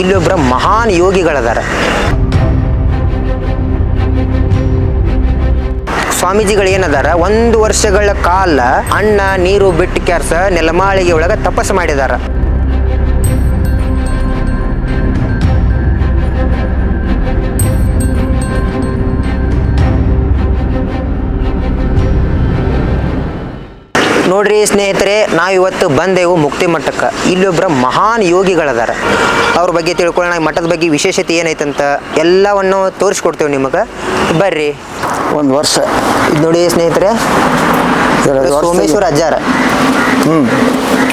ಇಲ್ಲೊಬ್ಬರ ಮಹಾನ್ ಯೋಗಿಗಳದಾರ. ಸ್ವಾಮೀಜಿಗಳು ಏನದಾರ ಒಂದು ವರ್ಷಗಳ ಕಾಲ ಅಣ್ಣ ನೀರು ಬಿಟ್ಟು ಕ್ಯಾರ್ಸ, ನೆಲಮಾಳಿಗೆ ಒಳಗ ತಪಸ್ಸು ಮಾಡಿದಾರ. ನೋಡ್ರಿ ಸ್ನೇಹಿತರೆ ನಾವು ಇವತ್ತು ಬಂದೆವು ಮುಕ್ತಿ ಮಠಕ್ಕೆ ಇಲ್ಲೊಬ್ಬರ ಮಹಾನ್ ಯೋಗಿಗಳದಾರ. ಅವ್ರ ಬಗ್ಗೆ ತಿಳ್ಕೊಳ್ಳೋಣ ಮಠದ ಬಗ್ಗೆ ವಿಶೇಷತೆ ಏನೈತಂತ ಎಲ್ಲವನ್ನು ತೋರಿಸ್ಕೊಡ್ತೇವೆ ನಿಮಗೆ. ಬರ್ರಿ. ಒಂದು ವರ್ಷ. ಇದು ನೋಡಿ ಸ್ನೇಹಿತರೆ ಸೋಮೇಶ್ವರ ಅಜ್ಜಾರ. ಹ್ಞೂ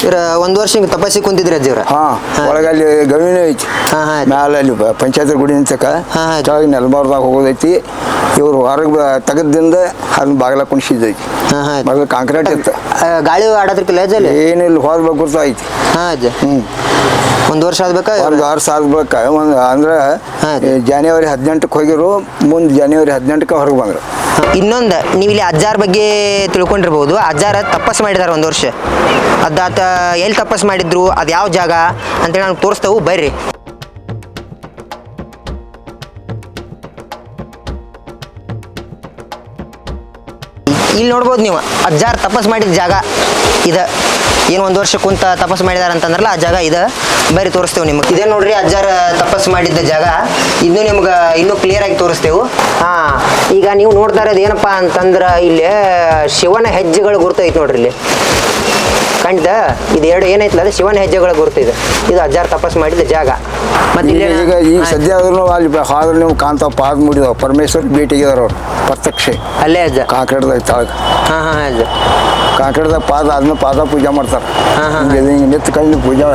ಇವ್ರ ಒಂದು ವರ್ಷ ಹಿಂಗೆ ತಪಾಸಿ ಕುಂತಿದ್ರಿ ಅಜ್ಜಿವ್ರ ಹಾಂ ಒಳಗಲ್ಲಿ ಗವಿನ ಐತಿ. ಹಾ, ಹಾ. ಮ್ಯಾಲೆ ಅಲ್ಲಿ ಪಂಚಾಯತ್ ಗುಡಿ ಅಂತಕ ಹಾ, ಹಾ. ಕೆಳಗೆ ನೆಲಬಾರ್ದಾಗ ಹೋಗೋದೈತಿ. ಇವ್ರು ಹೊರಗೆ ತಗದಿಂದ ಅದನ್ನ ಬಾಗಿಲ ಕುಣಿಸಿದೈತಿ ಹಾ, ಹಾ. ಬಾಗಿಲು ಕಾಂಕ್ರೀಟ್ ಇತ್ತು. ಆ, ಗಾಳಿ ಆಡೋದ್ರಕ್ಕಿಲ್ಲ ಅಜ್ಜಲ್ಲಿ ಏನಿಲ್ಲ ಹೋದ್ಬೇಕು ಗುರುತು ಐತಿ. ಹಾಂ ಅಜ್ಜ. ಒಂದು ವರ್ಷ ಆದ್ಬೇಕಾ ಒಂದು ವರ್ಷ ಆಗ್ಬೇಕಾ ಒಂದು ಅಂದ್ರೆ ಹಾ. ಜನವರಿ ಹದಿನೆಂಟಕ್ಕೆ ಹೋಗಿರು ಮುಂದೆ ಜನವರಿ ಹದಿನೆಂಟಕ್ಕೆ ಹೊರಗೆ ಬಂದರು. ಇನ್ನೊಂದು ನೀವು ಇಲ್ಲಿ ಅಜ್ಜಾರ ಬಗ್ಗೆ ತಿಳ್ಕೊಂಡಿರ್ಬೋದು. ಅಜ್ಜಾರ ತಪಸ್ಸು ಮಾಡಿದಾರೆ ಒಂದು ವರ್ಷ. ಅದಾತ ಎಲ್ಲಿ ತಪಸ್ ಮಾಡಿದ್ರು, ಅದು ಯಾವ ಜಾಗ ಅಂತೇಳಿ ನಾನು ತೋರಿಸ್ತೇವೆ, ಬರ್ರಿ. ಇಲ್ಲಿ ನೋಡ್ಬೋದು ನೀವು ಅಜ್ಜಾರ್ ತಪಸ್ ಮಾಡಿದ ಜಾಗ ಇದ. ಏನು ಒಂದು ವರ್ಷ ಕುಂತ ತಪಸ್ ಮಾಡಿದಾರ ಅಂತಂದ್ರಲ್ಲ ಆ ಜಾಗ ಇದ. ಬರೀ ತೋರಿಸ್ತೇವೆ ನಿಮಗೆ. ಇದೇ ನೋಡ್ರಿ ಅಜ್ಜಾರ ತಪಸ್ ಮಾಡಿದ್ದ ಜಾಗ. ಇನ್ನೂ ನಿಮ್ಗೆ ಇನ್ನೂ ಕ್ಲಿಯರ್ ಆಗಿ ತೋರಿಸ್ತೇವೆ. ಹಾ ಈಗ ನೀವು ನೋಡ್ತಾ ಇರೋದು ಏನಪ್ಪ ಅಂತಂದ್ರೆ ಇಲ್ಲಿ ಶಿವನ ಹೆಜ್ಜೆಗಳು ಗುರ್ತೈತೆ ನೋಡ್ರಿ ಇಲ್ಲಿ. ಕಂಡ ಇದು ಎರಡು ಏನೈತಲ್ಲ ಅದು? ಶಿವನ ಹೆಜ್ಜೆಗಳ ಗುರುತು ಇದು ಇದು ಅಜ್ಜಾರ್ ತಪಸ್ ಮಾಡಿದ ಜಾಗ. ಮತ್ತೆ ಇಲ್ಲಿ ಈಗ ಈಗ ಸದ್ಯ ಆದ್ರೂ ಅಲ್ಲಿ ಹೋದ್ರೆ ನೀವು ಕಾಂತ ಪಾದ ಮುಡಿದವ ಪರಮೇಶ್ವರ್ ಭೇಟಿಗಿದಾರ ಅವ್ರು ಪ್ರತ್ಯಕ್ಷ. ಅಲ್ಲೇ ಅಜ್ಜ. ಕಾಂಕ್ರೀಟ್ ತಾಳಗ. ಹಾ ಹಾ ಅಜ್ಜ. ಕಾಂಕ್ರೀಟ್ದಾಗ ಪಾದ ಆದ್ಮೇಲೆ ಪಾದ ಪೂಜೆ ಮಾಡ್ತಾರೆ. ಹಾ, ಹಾ, ಹಿಂಗೆ ಹಿಂಗೆ ಕಣ್ಣು ಪೂಜೆ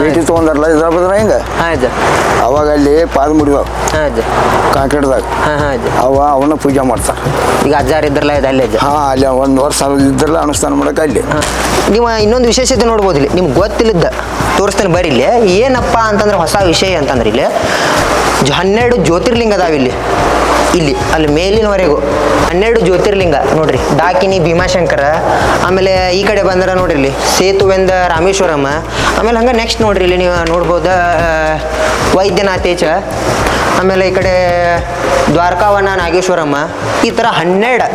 ಭೇಟಿ ತೊಗೊಂಡಾರಲ್ಲ ಇದ್ರ ಬದ್ರ ಹಿಂಗೆ ಅವಾಗ ಅಲ್ಲಿ ಪಾದ ಮುಡಿದವ ಕಾಂಕ್ರೀಟ್ದಾಗ. ಹಾ ಹಾ ಅಜ್ಜ ಅವ ಅವನ್ನ ಪೂಜೆ ಮಾಡ್ತಾರೆ. ಈಗ ಅಜ್ಜಾರ ಇದ್ರಲ್ಲ ಇದು ಅಲ್ಲೇ ಹಾಂ ಹಾ ಅಲ್ಲಿ ಒಂದು ವರ್ಷ ಇದ್ರಲ್ಲ ಅನುಷ್ಠಾನ ಮಾಡಕ್ಕೆ ಅಲ್ಲಿ. ನೀವು ಇನ್ನೊಂದು ವಿಶೇಷತೆ ನೋಡ್ಬೋದು ಇಲ್ಲಿ. ನಿಮ್ಗೆ ಗೊತ್ತಿಲ್ಲದ ತೋರಿಸ್ತಾನೆ ಬರೀ ಇಲ್ಲಿ. ಏನಪ್ಪ ಅಂತಂದ್ರೆ ಹೊಸ ವಿಷಯ ಅಂತಂದ್ರೆ ಇಲ್ಲಿ. ಹನ್ನೆರಡು ಜ್ಯೋತಿರ್ಲಿಂಗ ಅದಾವ ಇಲ್ಲಿ, ಅಲ್ಲಿ ಮೇಲಿನವರೆಗೂ. ಹನ್ನೆರಡು ಜ್ಯೋತಿರ್ಲಿಂಗ, ನೋಡ್ರಿ. ಡಾಕಿನಿ ಭೀಮಾಶಂಕರ, ಆಮೇಲೆ ಈ ಕಡೆ ಬಂದ್ರೆ ನೋಡ್ರಿ ಇಲ್ಲಿ ಸೇತುವೆಂದ ರಾಮೇಶ್ವರಮ್ಮ. ಆಮೇಲೆ ಹಂಗೆ ನೆಕ್ಸ್ಟ್ ನೋಡ್ರಿ ಇಲ್ಲಿ ನೀವು ನೋಡ್ಬೋದು ವೈದ್ಯನಾಥೇಚ ಆಮೇಲೆ ಈ ಕಡೆ ದ್ವಾರಕಾವನ, ನಾಗೇಶ್ವರಮ್ಮ. ಈ ಥರ ಹನ್ನೆರಡು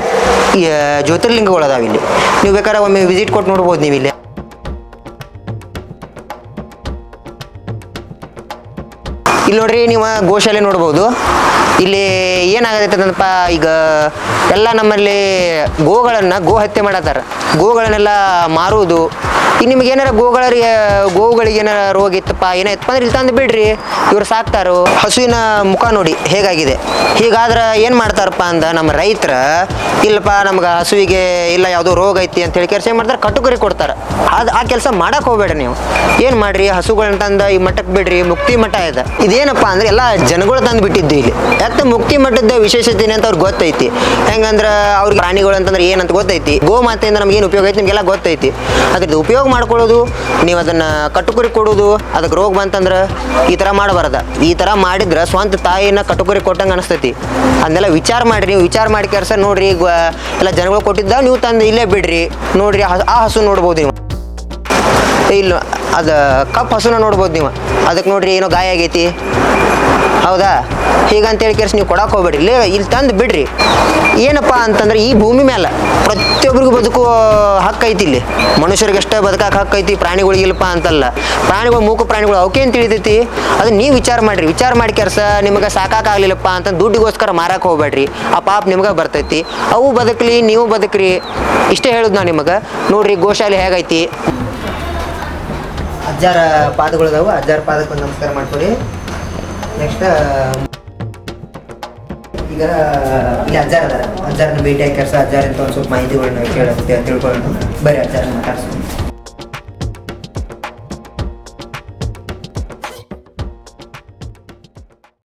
ಜ್ಯೋತಿರ್ಲಿಂಗಗಳು ಅದಾವ ಇಲ್ಲಿ. ನೀವು ಬೇಕಾದ್ರೆ ಒಮ್ಮೆ ವಿಸಿಟ್ ಕೊಟ್ಟು ನೋಡ್ಬೋದು ನೀವು ಇಲ್ಲಿ ಇಲ್ಲಿ ನೋಡ್ರಿ ನೀವು ಗೋಶಾಲೆ ನೋಡ್ಬೋದು. ಇಲ್ಲಿ ಏನಾಗತ್ತಂದ್ರಪ್ಪ ಈಗ ಎಲ್ಲ ನಮ್ಮಲ್ಲಿ ಗೋಗಳನ್ನು ಗೋ ಹತ್ಯೆ ಮಾಡತ್ತಾರ. ಗೋಗಳನ್ನೆಲ್ಲ ಮಾರುವುದು ಈಗ ನಿಮ್ಗೆ ಏನಾರ ಗೋಗಳಿಗೆ ಗೋವುಗಳಿಗೆ ಏನಾರ ರೋಗ ಇತ್ತಪ್ಪ ಏನಾಯ್ತಪ್ಪ ಅಂದ್ರೆ ಇಲ್ಲಿ ತಂದು ಬಿಡ್ರಿ. ಇವ್ರು ಸಾಕ್ತಾರೋ. ಹಸುವಿನ ಮುಖ ನೋಡಿ, ಹೇಗಾಗಿದೆ? ಹೀಗಾದ್ರೆ ಏನು ಮಾಡ್ತಾರಪ್ಪ ಅಂದ, ನಮ್ಮ ರೈತರ, ಇಲ್ಲಪ್ಪ, ನಮ್ಗೆ ಹಸುವಿಗೆ ಇಲ್ಲ ಯಾವುದೋ ರೋಗ ಐತಿ ಅಂತ ಹೇಳಿ ಕೆಲಸ ಮಾಡ್ತಾರೆ? ಕಟುಕರಿ ಕೊಡ್ತಾರೆ. ಅದು ಆ ಕೆಲಸ ಮಾಡಕ್ಕೆ ಹೋಗ್ಬೇಡ ನೀವು. ಏನು ಮಾಡ್ರಿ? ಹಸುಗಳನ್ನ ತಂದು ಈ ಮಠಕ್ಕೆ ಬಿಡ್ರಿ, ಮುಕ್ತಿ ಮಠ ಇದೆ ಇದೇನಪ್ಪ ಅಂದ್ರೆ ಎಲ್ಲ ಜನಗಳು ತಂದು ಬಿಟ್ಟಿದ್ದು ಇಲ್ಲಿ. ಯಾಕೆ ಮುಕ್ತಿ ಮಠದ ವಿಶೇಷತೆ ಏನು ಅಂತ ಅವ್ರಿಗೆ ಗೊತ್ತೈತಿ. ಹೆಂಗಂದ್ರೆ ಅವ್ರಿಗೆ ಪ್ರಾಣಿಗಳು ಅಂತಂದ್ರೆ ಏನಂತ ಗೊತ್ತೈತಿ. ಗೋಮಾತೆಯಿಂದ ನಮ್ಗೆ ಏನು ಉಪಯೋಗ ಐತಿ? ನಿಮಗೆಲ್ಲ ಗೊತ್ತೈತಿ. ಅದ್ರದ್ದು ಉಪಯೋಗ ಮಾಡ್ಕೊಳ್ಳೋದು, ನೀವು ಅದನ್ನು ಕಟುಕುರಿ ಕೊಡೋದು, ಅದಕ್ಕೆ ರೋಗ ಬಂತಂದ್ರೆ ಈ ಥರ ಮಾಡಬಾರ್ದ. ಈ ಥರ ಮಾಡಿದ್ರೆ ಸ್ವಂತ ತಾಯಿನ ಕಟುಕುರಿ ಕೊಟ್ಟಂಗೆ ಅನಿಸ್ತೈತಿ. ಅದನ್ನೆಲ್ಲ ವಿಚಾರ ಮಾಡಿರಿ, ನೀವು ವಿಚಾರ ಮಾಡಿ ಕೆಲಸ ನೋಡಿರಿ ಎಲ್ಲ ಜನಗಳು ಕೊಟ್ಟಿದ್ದ ನೀವು ತಂದು ಇಲ್ಲೇ ಬಿಡ್ರಿ. ನೋಡಿರಿ ಆ ಹಸು ನೋಡ್ಬೋದು ನೀವು. ಇಲ್ಲ, ಅದು ಕಪ್ ಹಸುನ ನೋಡ್ಬೋದು ನೀವು. ಅದಕ್ಕೆ ನೋಡ್ರಿ ಏನೋ ಗಾಯ ಆಗೈತಿ. ಹೌದಾ? ಹೀಗಂತೇಳಿ ಕೇಳಿಸಿ ನೀವು ಕೊಡಕ್ಕೆ ಹೋಗ್ಬೇಡ್ರಿ. ಇಲ್ಲೇ ಇಲ್ಲಿ ತಂದು ಬಿಡ್ರಿ. ಏನಪ್ಪ ಅಂತಂದ್ರೆ ಈ ಭೂಮಿ ಮೇಲೆ ಪ್ರತಿಯೊಬ್ಬರಿಗೂ ಬದುಕುವ ಹಕ್ಕು ಐತಿ ಇಲ್ಲಿ. ಮನುಷ್ಯರಿಗಷ್ಟೇ ಬದುಕಕ್ಕೆ ಹಕ್ಕು ಐತಿ ಪ್ರಾಣಿಗಳಿಗಿಲ್ಲಪ್ಪ ಅಂತಲ್ಲ. ಪ್ರಾಣಿಗಳು, ಮೂಕ ಪ್ರಾಣಿಗಳು ಅವಕ್ಕೇನು ತಿಳಿತೈತಿ? ಅದು ನೀವು ವಿಚಾರ ಮಾಡಿರಿ. ವಿಚಾರ ಮಾಡಿ ಕೆಲಸ ನಿಮಗೆ ಸಾಕಾಗಲಿಲ್ಲಪ್ಪ ಅಂತ ದುಡ್ಡಿಗೋಸ್ಕರ ಮಾರಕ್ಕೆ ಹೋಗ್ಬೇಡ್ರಿ. ಆ ಪಾಪ ನಿಮ್ಗೆ ಬರ್ತೈತಿ. ಅವು ಬದುಕಲಿ, ನೀವು ಬದುಕ್ರಿ. ಇಷ್ಟೇ ಹೇಳುದು ನಾನು ನಿಮಗೆ. ನೋಡ್ರಿ, ಗೋಶಾಲೆ ಹೇಗೈತಿ? ಅಜ್ಜಾರ ಪಾದಗಳು ಅದಾವು. ಅಜ್ಜಾರ ಪಾದಕ್ಕೆ ನಮಸ್ಕಾರ ಮಾಡ್ಕೊಡಿ. ನೆಕ್ಸ್ಟ್ ಈಗ ಇಲ್ಲಿ ಅಜ್ಜಾರ ಅದಾರ. ಅಜ್ಜಾರನ್ನ ಭೇಟಿ ಆಗಿ ಕೆಲಸ ಅಜ್ಜಾರ ಅಂತ ಒಂದು ಸ್ವಲ್ಪ ಮಾಹಿತಿಗಳನ್ನ ಕೇಳ ತಿಳ್ಕೊಳ್ಳೋಣ ಬರೀ ಅಜ್ಜಾರನ್ನ ಮಾತಾಡ್ಸೋಣ